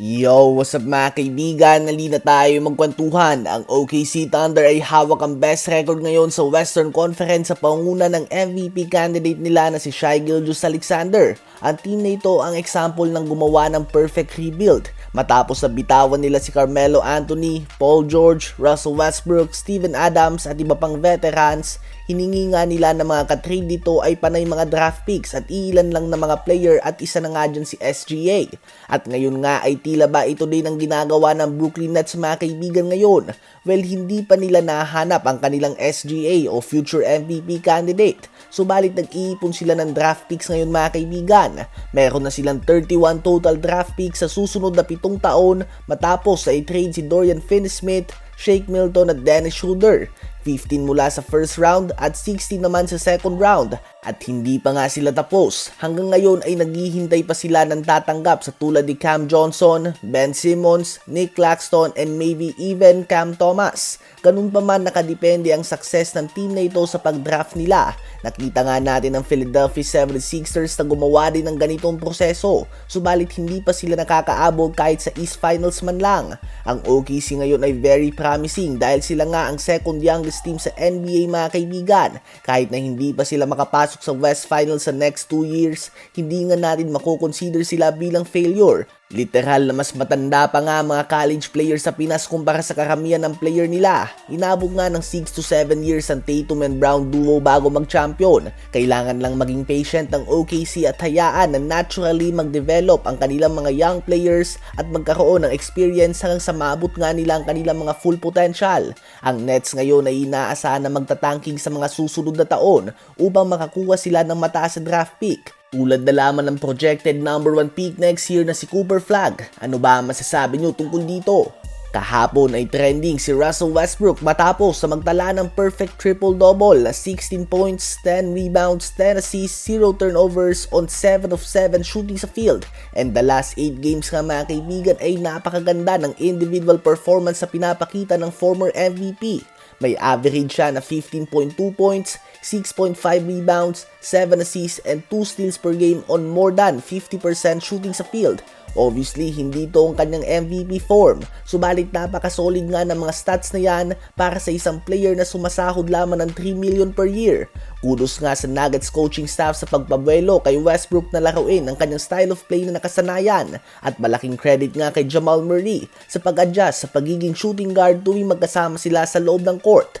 Yo, what's up mga kaibigan? Nalina tayo magkwentuhan. Ang OKC Thunder ay hawak ang best record ngayon sa Western Conference sa panguna ng MVP candidate nila na si Shai Gilgeous Alexander. Ang team na ito ang example ng gumawa ng perfect rebuild matapos na bitawan nila si Carmelo Anthony, Paul George, Russell Westbrook, Steven Adams at iba pang veterans. Hiningi nga nila na mga katrade dito ay panay mga draft picks at ilan lang na mga player at isa na nga dyan si SGA. At ngayon nga ay tila ba ito din ang ginagawa ng Brooklyn Nets mga kaibigan ngayon? Well, hindi pa nila nahanap ang kanilang SGA o future MVP candidate. Subalit nag-iipon sila ng draft picks ngayon mga kaibigan. Meron na silang 31 total draft picks sa susunod na pitong taon matapos sa i-trade si Dorian Finney-Smith, Shake Milton at Dennis Schroeder. 15 mula sa first round at 16 naman sa second round. At hindi pa nga sila tapos. Hanggang ngayon ay naghihintay pa sila ng tatanggap sa tulad ni Cam Johnson, Ben Simmons, Nick Claxton, and maybe even Cam Thomas. Ganun pa man nakadepende ang success ng team na ito sa pag-draft nila. Nakita nga natin ang Philadelphia 76ers na gumawa din ng ganitong proseso. Subalit hindi pa sila nakakaabot kahit sa East Finals man lang. Ang OKC ngayon ay very promising dahil sila nga ang second youngest team sa NBA mga kaibigan. Kahit na hindi pa sila makapasok sa West Finals sa next 2 years, hindi nga natin makukonsider sila bilang failure. Literal na mas matanda pa nga mga college players sa Pinas kumpara sa karamihan ng player nila. Inabot nga ng 6 to 7 years ang Tatum and Brown duo bago mag-champion. Kailangan lang maging patient ng OKC at hayaan na naturally mag-develop ang kanilang mga young players at magkaroon ng experience hanggang sa maabot nga nila ang kanilang mga full potential. Ang Nets ngayon ay inaasahan na magtatanking sa mga susunod na taon upang makakuha sila ng mataas na draft pick. Tulad na lamang ng projected number 1 pick next year na si Cooper Flag. Ano ba ang masasabi nyo tungkol dito? Kahapon ay trending si Russell Westbrook matapos sa magtala ng perfect triple-double na 16 points, 10 rebounds, 10 assists, 0 turnovers on 7 of 7 shooting sa field. And the last 8 games nga mga kaibigan ay napakaganda ng individual performance sa pinapakita ng former MVP. May average siya na 15.2 points, 6.5 rebounds, 7 assists, and 2 steals per game on more than 50% shooting sa field. Obviously, hindi ito ang kanyang MVP form. Subalit napakasolid nga ng mga stats na yan para sa isang player na sumasahod lamang ng 3 million per year. Kudos nga sa Nuggets coaching staff sa pagbabuelo kay Westbrook na laruin ang kanyang style of play na nakasanayan. At malaking credit nga kay Jamal Murray sa pag-adjust sa pagiging shooting guard tuwing magkasama sila sa loob ng court.